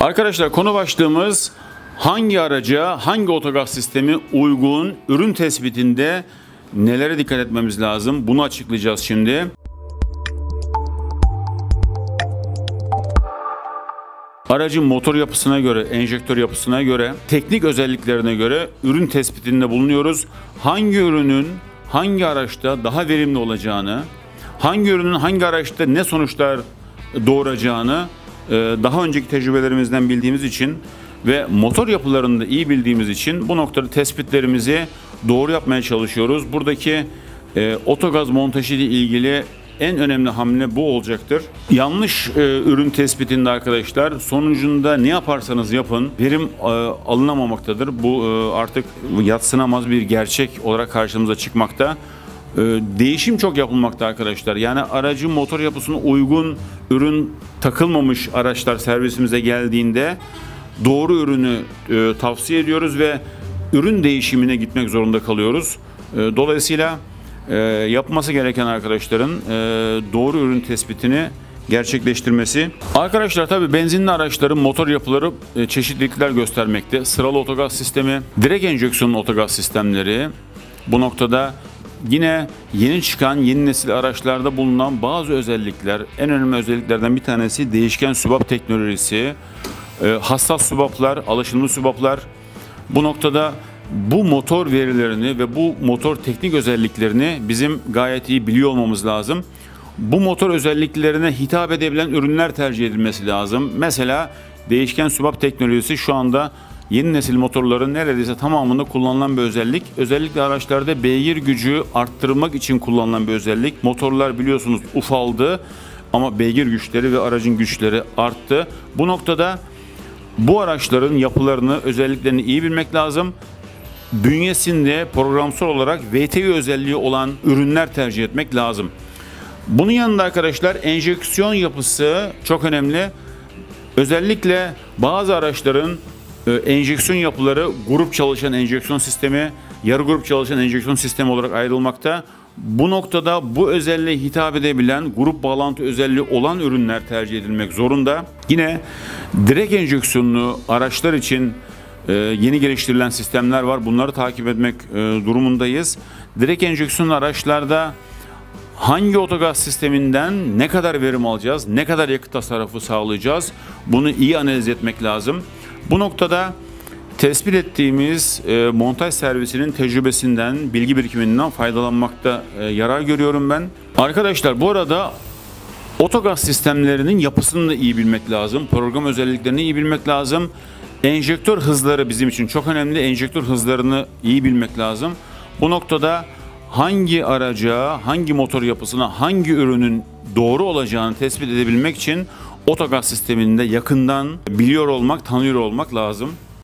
Arkadaşlar konu başlığımız hangi araca hangi otogaz sistemi uygun ürün tespitinde nelere dikkat etmemiz lazım bunu açıklayacağız şimdi. Aracın motor yapısına göre, enjektör yapısına göre, teknik özelliklerine göre ürün tespitinde bulunuyoruz. Hangi ürünün hangi araçta daha verimli olacağını, hangi ürünün hangi araçta ne sonuçlar doğuracağını daha önceki tecrübelerimizden bildiğimiz için ve motor yapılarını da iyi bildiğimiz için bu noktada tespitlerimizi doğru yapmaya çalışıyoruz. Buradaki e, otogaz montajı ile ilgili en önemli hamle bu olacaktır. Yanlış e, ürün tespitinde arkadaşlar sonucunda ne yaparsanız yapın verim e, alınamamaktadır. Bu e, artık yatsınamaz bir gerçek olarak karşımıza çıkmakta. E, değişim çok yapılmakta arkadaşlar. Yani aracın motor yapısına uygun ürün takılmamış araçlar servisimize geldiğinde doğru ürünü e, tavsiye ediyoruz ve ürün değişimine gitmek zorunda kalıyoruz. E, dolayısıyla e, yapması gereken arkadaşların e, doğru ürün tespitini gerçekleştirmesi. Arkadaşlar tabi benzinli araçların motor yapıları e, çeşitlilikler göstermekte. Sıralı otogaz sistemi, direkt enjeksiyonlu otogaz sistemleri bu noktada yine yeni çıkan yeni nesil araçlarda bulunan bazı özellikler, en önemli özelliklerden bir tanesi değişken sübap teknolojisi, e, hassas sübaplar, alışılmış sübaplar. Bu noktada bu motor verilerini ve bu motor teknik özelliklerini bizim gayet iyi biliyor olmamız lazım. Bu motor özelliklerine hitap edebilen ürünler tercih edilmesi lazım. Mesela değişken sübap teknolojisi şu anda yeni nesil motorların neredeyse tamamında kullanılan bir özellik. Özellikle araçlarda beygir gücü arttırmak için kullanılan bir özellik. Motorlar biliyorsunuz ufaldı ama beygir güçleri ve aracın güçleri arttı. Bu noktada bu araçların yapılarını, özelliklerini iyi bilmek lazım bünyesinde programsal olarak VTU özelliği olan ürünler tercih etmek lazım. Bunun yanında arkadaşlar enjeksiyon yapısı çok önemli. Özellikle bazı araçların enjeksiyon yapıları grup çalışan enjeksiyon sistemi, yarı grup çalışan enjeksiyon sistemi olarak ayrılmakta. Bu noktada bu özelliğe hitap edebilen grup bağlantı özelliği olan ürünler tercih edilmek zorunda. Yine direkt enjeksiyonlu araçlar için ee, yeni geliştirilen sistemler var. Bunları takip etmek e, durumundayız. Direkt enjeksiyon araçlarda hangi otogaz sisteminden ne kadar verim alacağız, ne kadar yakıt tasarrufu sağlayacağız bunu iyi analiz etmek lazım. Bu noktada tespit ettiğimiz e, montaj servisinin tecrübesinden, bilgi birikiminden faydalanmakta e, yarar görüyorum ben. Arkadaşlar bu arada otogaz sistemlerinin yapısını da iyi bilmek lazım. Program özelliklerini iyi bilmek lazım. Enjektör hızları bizim için çok önemli. Enjektör hızlarını iyi bilmek lazım. Bu noktada hangi araca, hangi motor yapısına, hangi ürünün doğru olacağını tespit edebilmek için otogaz sisteminde yakından biliyor olmak, tanıyor olmak lazım.